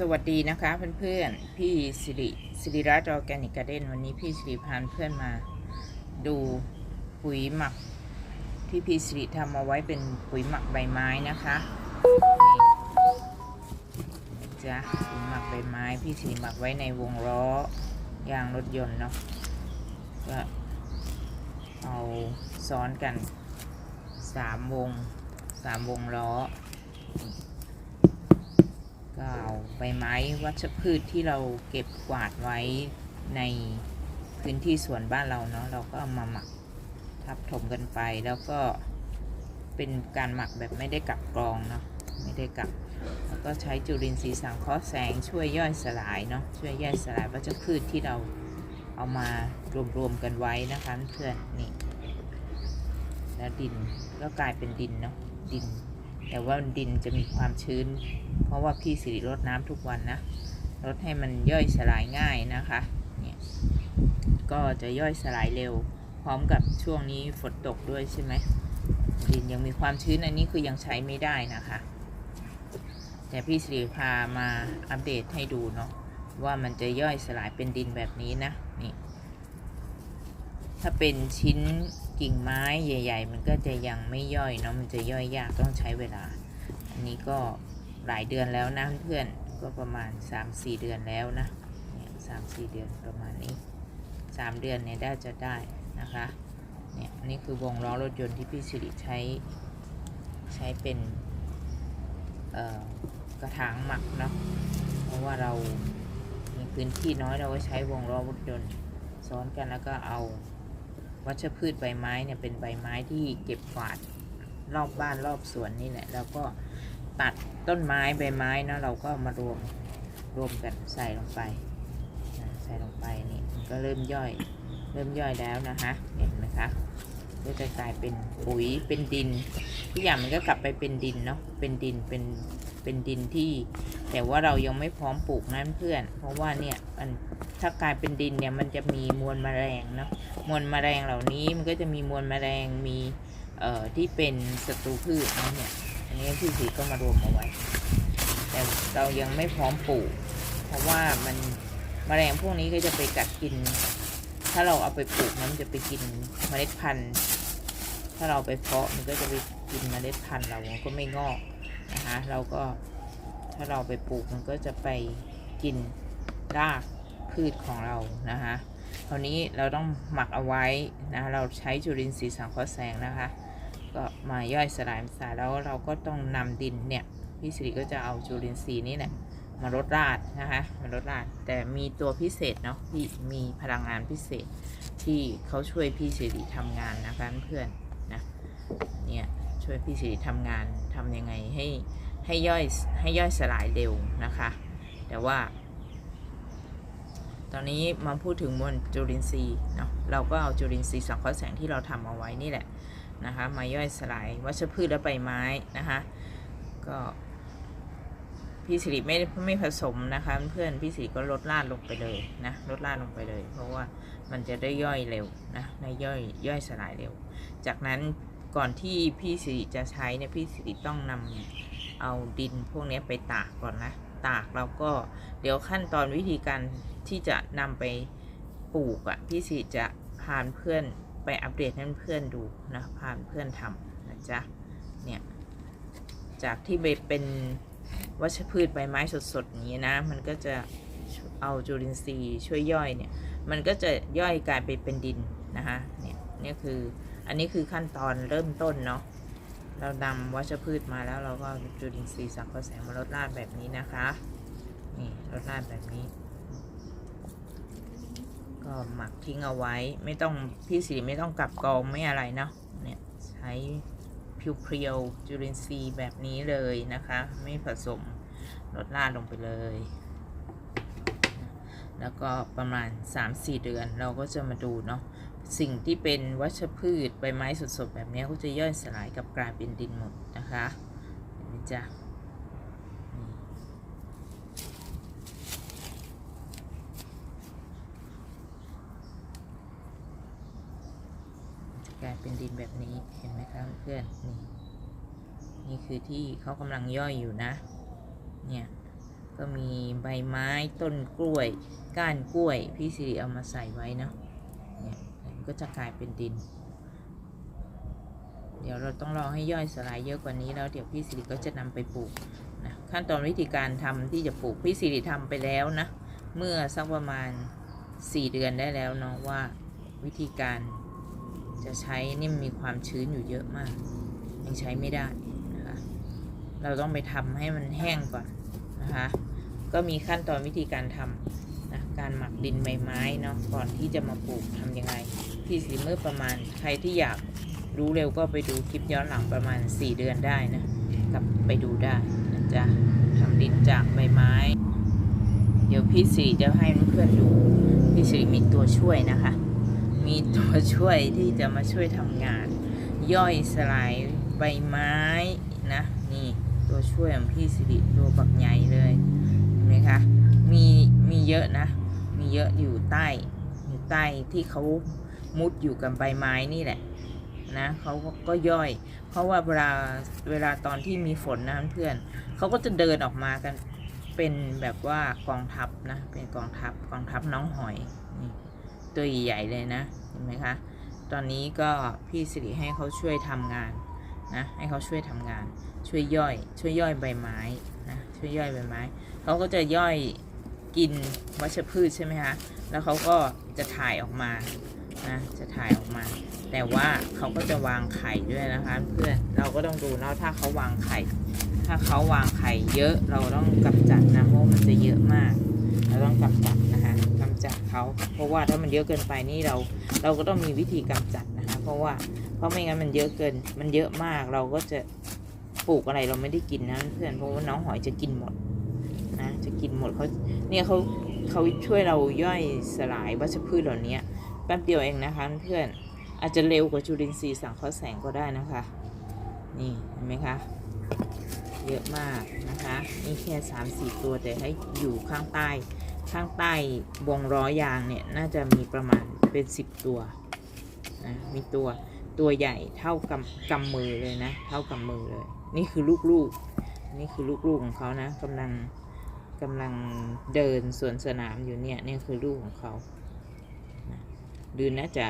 สวัสดีนะคะเพื่อนๆ พี่สิริสิริรัตน์ออร์แกนิกการ์เด้นวันนี้พี่สิริพานเพื่อนมาดูปุ๋ยหมักที่พี่สิริทำเอาไว้เป็นปุ๋ยหมักใบไม้นะคะนี่จ้ะปุ๋ยหมักใบไม้พี่สิริหมักไว้ในวงล้อยางรถยนต์เนาะก็เอาซ้อนกันสามวงสามวงล้อ ก็เอาใบไม้วัชพืชที่เราเก็บกวาดไว้ในพื้นที่สวนบ้านเราเนาะเราก็เอามาหมักทับถมกันไปแล้วก็เป็นการหมักแบบไม่ได้กลับกรองเนาะไม่ได้กลับ แล้วก็ใช้จุลินทรีย์สังเคราะห์แสงช่วยย่อยสลายเนาะช่วยย่อยสลายวัชพืชที่เราเอามารวมๆกันไว้นะคะเพื่อนนี่แล้วดินก็กลายเป็นดินเนาะดิน แต่ว่าดินจะมีความชื้น เพราะว่าพี่สิริรดน้ำทุกวันนะรดให้มันย่อยสลายง่ายนะคะเนี่ยก็จะย่อยสลายเร็ว พร้อมกับช่วงนี้ฝนตกด้วยใช่ไหมดินยังมีความชื้นอันนี้คือยังใช้ไม่ได้นะคะ แต่พี่สิริพามาอัปเดตให้ดูเนาะว่ามันจะย่อยสลายเป็นดินแบบนี้นะนี่ ถ้าเป็นชิ้นกิ่งไม้ใหญ่ ๆ มันก็จะยังไม่ย่อยเนาะมันจะย่อยยากต้องใช้เวลา อันนี้ก็หลายเดือนแล้วนะเพื่อนก็ประมาณ 3-4 เดือนแล้วนะสามสี่เดือนประมาณนี้ 3 เดือนเนี่ยได้จะได้นะคะเนี่ยนี่คือวงล้อรถยนต์ที่พี่สิริใช้ใช้เป็นกระถางหมักเนาะเพราะว่าเรามีพื้นที่น้อยเราก็ใช้วงล้อรถยนต์ซ้อนกันแล้วก็เอา วัชพืชใบไม้เนี่ยเป็นใบไม้ที่เก็บกวาดรอบบ้านรอบสวนนี่แหละแล้วก็ตัดต้นไม้ใบไม้นะเราก็มารวมรวมกันใส่ลงไปใส่ลงไปนี่ก็เริ่มย่อย เริ่มย่อยแล้วนะคะเห็นไหมคะก็จะกลายเป็นปุ๋ยเป็นดินทุกอย่างมันก็กลับไปเป็นดินเนาะเป็นดินเป็น เป็นดินที่ แต่ว่าเรายังไม่พร้อมปลูกนั่นเพื่อน เพราะว่าเนี่ยมันถ้ากลายเป็นดินเนี่ยมันจะมีมวลแมลงเนาะมวลแมลงเหล่านี้มันก็จะมีมวลแมลงมีเอ่อที่เป็นศัตรูพืชเนาะเนี่ยอันนี้พี่สีก็มารวมเอาไว้ แต่เรายังไม่พร้อมปลูก เพราะว่ามันมแมลงพวกนี้ก็จะไปกัดกิน ถ้าเราเอาไปปลูกนะมันจะไปกินเมล็ดพันธุ์ ถ้าเราไปเพาะมันก็จะไปกินเมล็ดพันธุ์เราก็ไม่งอก นะคะเราก็ถ้าเราไปปลูกมันก็จะไปกินรากพืชของเรานะคะคราวนี้เราต้องหมักเอาไว้นะเราใช้จุลินทรีย์สังเคราะห์แสงนะคะ ก็มาย่อยสลายสารแล้วเราก็ต้องนำดินเนี่ยพี่สิริก็จะเอาจุลินทรีย์นี่แหละมารดราดนะคะมารดราดแต่มีตัวพิเศษเนาะพี่มีพลังงานพิเศษที่เขาช่วยพี่สิริทำงานนะคะเพื่อนนะเนี่ย ช่วยพี่สิริทำงานทำยังไงให้ให้ย่อยให้ย่อยสลายเร็วนะคะ แต่ว่า ตอนนี้มาพูดถึงมวลจุลินทรีย์เนาะเราก็เอาจุลินทรีย์สังเคราะห์แสงที่เราทำเอาไว้นี่แหละนะคะ มาย่อยสลายวัชพืชและใบไม้นะคะก็พี่สิริไม่ไม่ผสมนะคะ เพื่อนพี่สิริก็ลดราดลงไปเลยนะลดราดลงไปเลย เพราะว่ามันจะได้ย่อยเร็วนะได้ย่อยย่อยสลายเร็ว จากนั้น ก่อนที่พี่สิริจะใช้เนี่ยพี่สิริต้องนำเอาดินพวกนี้ไปตากก่อนนะ ตากแล้วก็เดี๋ยวขั้นตอนวิธีการที่จะนำไปปลูกอะ่ะพี่สิริจะพานเพื่อนไปอัปเดตให้เพื่อนดูนะผ่านเพื่อนทำนะจ๊ะเนี่ยจากที่เป็นวัชพืชใบไม้สดๆอย่างนี้นะ มันก็จะเอาจุลินทรีย์ช่วยย่อยเนี่ย มันก็จะย่อยกลายไปเป็นดินนะคะเนี่ยนี่คือ อันนี้คือขั้นตอนเริ่มต้นเนาะเรานำวัชพืชมาแล้วเราก็จุลินทรีย์สังเคราะห์แสงมาลดราดแบบนี้นะคะนี่ลดราดแบบนี้ ก็หมักทิ้งเอาไว้ไม่ต้องพี่สีไม่ต้องกลับกองไม่อะไรเนาะเนี่ยใช้เพียวๆจุลินทรีย์แบบนี้เลยนะคะ ไม่ผสมลดราดลงไปเลย แล้วก็ประมาณ 3-4 เดือนเราก็จะมาดูเนาะ สิ่งที่เป็นวัชพืชใบไม้สดๆแบบนี้ก็จะย่อยสลายกับกลายเป็นดินหมดนะคะเห็นไหมจ๊ะกลายเป็นดินแบบนี้เห็นไหมคะเพื่อนนี่นี่คือที่เขากำลังย่อยอยู่นะ เนี่ยก็มีใบไม้ต้นกล้วย ก้านกล้วย พี่สิริเอามาใส่ไว้เนาะเนี่ย ก็จะกลายเป็นดิน เดี๋ยวเราต้องรอให้ย่อยสลายเยอะกว่านี้แล้วเดี๋ยวพี่สิริก็จะนำไปปลูกนะขั้นตอนวิธีการทำที่จะปลูกพี่สิริทำไปแล้วนะเมื่อสักประมาณ 4 เดือนได้แล้วเนาะว่าวิธีการจะใช้นี่มีความชื้นอยู่เยอะมากยังใช้ไม่ได้นะคะเราต้องไปทำให้มันแห้งก่อนนะคะก็มีขั้นตอนวิธีการทำนะการหมักดินใบไม้เนาะก่อนที่จะมาปลูกทำยังไง พี่สิเมื่อประมาณ ใครที่อยากรู้เร็วก็ไปดูคลิปย้อนหลังประมาณ 4 เดือนได้นะกลับไปดูได้นะจ๊ะทำดินจากใบไม้ เดี๋ยวพี่สิจะให้เพื่อนดู พี่สิมีตัวช่วยนะคะ มีตัวช่วยที่จะมาช่วยทำงาน ย่อยสลายใบไม้นะนี่ตัวช่วยของพี่สิริตัวบักใหญ่เลยเห็นไหมคะมีมีเยอะนะ มีเยอะอยู่ใต้อยู่ใต้ที่เขา มุดอยู่กับใบไม้นี่แหละนะเขาก็ย่อย เพราะว่าเวลาเวลาตอนที่มีฝนนะเพื่อนเขาก็จะเดินออกมากันเป็นแบบว่ากองทัพนะเป็นกองทัพกองทัพน้องหอยนี่ตัวใหญ่เลยนะเห็นไหมคะตอนนี้ก็พี่สิริให้เขาช่วยทำงานนะให้เขาช่วยทำงาน ช่วยย่อย ช่วยย่อยใบไม้นะช่วยย่อยใบไม้เขาก็จะย่อยกินวัชพืชใช่ไหมคะแล้วเขาก็จะถ่ายออกมา นะจะถ่ายออกมา แต่ว่าเขาก็จะวางไข่ด้วยนะคะ เพื่อนเราก็ต้องดูเนาะถ้าเขาวางไข่ ถ้าเขาวางไข่เยอะเราต้องกำจัดนะเพราะมันจะเยอะมาก เราต้องกำจัดนะคะกำจัดเขาเพราะว่าถ้ามันเยอะเกินไปนี่เรา เราก็ต้องมีวิธีกำจัดนะคะ เพราะว่าเพราะไม่งั้นมันเยอะเกิน มันเยอะมากเราก็จะปลูกอะไรเราไม่ได้กินนะเพื่อนเพราะว่าน้องหอยจะกินหมดนะจะกินหมดเขาเนี่ยเขาเขาช่วยเราย่อยสลายวัชพืชเหล่านี้ แป๊บเดียวเองนะคะเพื่อนอาจจะเร็วกว่าจุลินทรีย์สังเคราะห์แสงก็ได้นะคะ นี่เห็นไหมคะเยอะมากนะคะนี่แค่สามสี่ตัวแต่ให้อยู่ข้างใต้ข้างใต้วงล้อยางเนี่ยน่าจะมีประมาณเป็นสิบตัวนะมีตัวตัวใหญ่เท่ากำกำมือเลยนะ เท่ากำมือเลย นี่คือลูกๆ นี่คือลูกๆของเขานะกำลังกำลังเดินสวนสนามอยู่เนี่ยนี่คือลูกของเขา หรือน่าจะ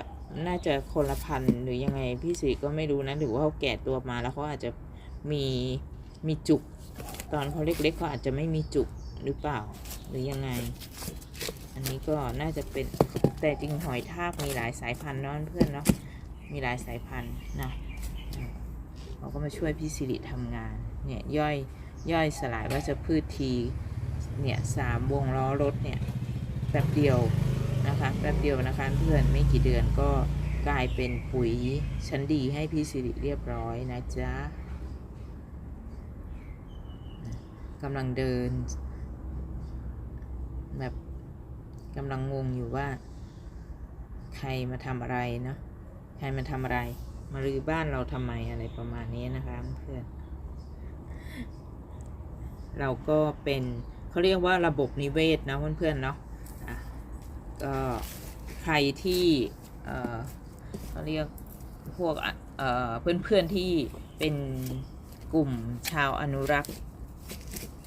น่าจะคนละพันธุ์หรือยังไงพี่สิก็ไม่รู้นะหรือว่าเขาแก่ตัวมาแล้วเขาอาจจะมีมีจุก ตอนเขาเล็กๆเขาอาจจะไม่มีจุกหรือเปล่าหรือยังไง อันนี้ก็น่าจะเป็นแต่จริงหอยทากมีหลายสายพันธุ์เนาะเพื่อนเนาะมีหลายสายพันธุ์นะเขาก็มาช่วยพี่สิริทำงานเนี่ยย่อยย่อยสลายวัชพืชทีเนี่ยสามวงล้อรถเนี่ยแป๊บเดียว นะคะแป๊บเดียวนะคะเพื่อนไม่กี่เดือนก็กลายเป็นปุ๋ยชั้นดีให้พี่สิริเรียบร้อยนะจ๊ะกำลังเดิน แบบกำลังงงอยู่ว่า ใครมาทำอะไรเนาะใครมาทำอะไร มารื้อบ้านเราทำไมอะไรประมาณนี้นะคะเพื่อนเราก็เป็นเขาเรียกว่าระบบนิเวศนะเพื่อนๆเนาะอะ ก็ใครที่เขาเรียกพวกเอ่อเพื่อนๆที่เป็นกลุ่มชาวอนุรักษ์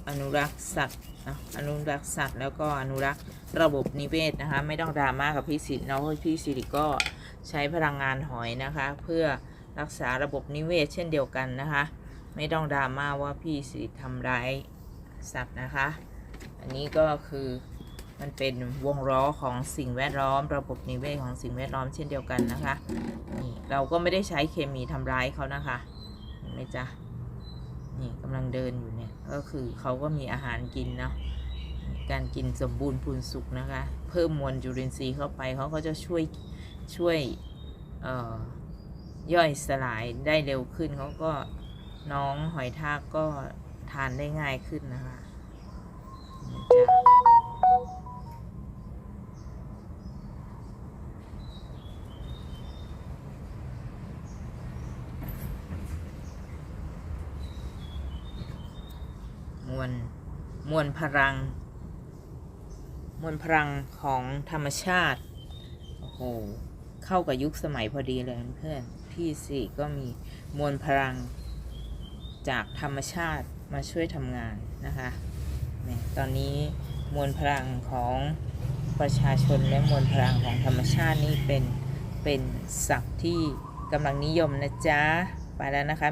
อนุรักษ์สัตว์นะอนุรักษ์สัตว์แล้วก็อนุรักษ์ระบบนิเวศนะคะ ไม่ต้องดราม่ากับพี่สิริเนาะพราะพี่สิริก็ใช้พลังงานหอยนะคะ เพื่อรักษาระบบนิเวศเช่นเดียวกันนะคะ ไม่ต้องดราม่าว่าพี่สิริทำร้ายสัตว์นะคะ อันนี้ก็คือ มันเป็นวงล้อของสิ่งแวดล้อม ระบบนิเวศของสิ่งแวดล้อมเช่นเดียวกันนะคะนี่เราก็ไม่ได้ใช้เคมีทำร้ายเขานะคะเห็นไหมจ๊ะนี่กำลังเดินอยู่เนี่ยก็คือเขาก็มีอาหารกินเนาะการกินสมบูรณ์พูนสุกนะคะ เพิ่มมวลจุลินทรีย์เข้าไปเขาก็จะช่วยช่วยเอ่อย่อยสลายได้เร็วขึ้นเขาก็น้องหอยทากก็ทานได้ง่ายขึ้นนะคะจ้ะมวล มวลพลัง มวลพลังของธรรมชาติ โอ้โห เข้ากับยุคสมัยพอดีเลยเพื่อน พี่สี่ก็มีมวลพลังจากธรรมชาติมาช่วยทำงานนะคะเนี่ยตอนนี้มวลพลังของประชาชนและมวลพลังของธรรมชาตินี่เป็นเป็นศัพท์ที่กำลังนิยมนะจ๊ะ ไปแล้วนะคะ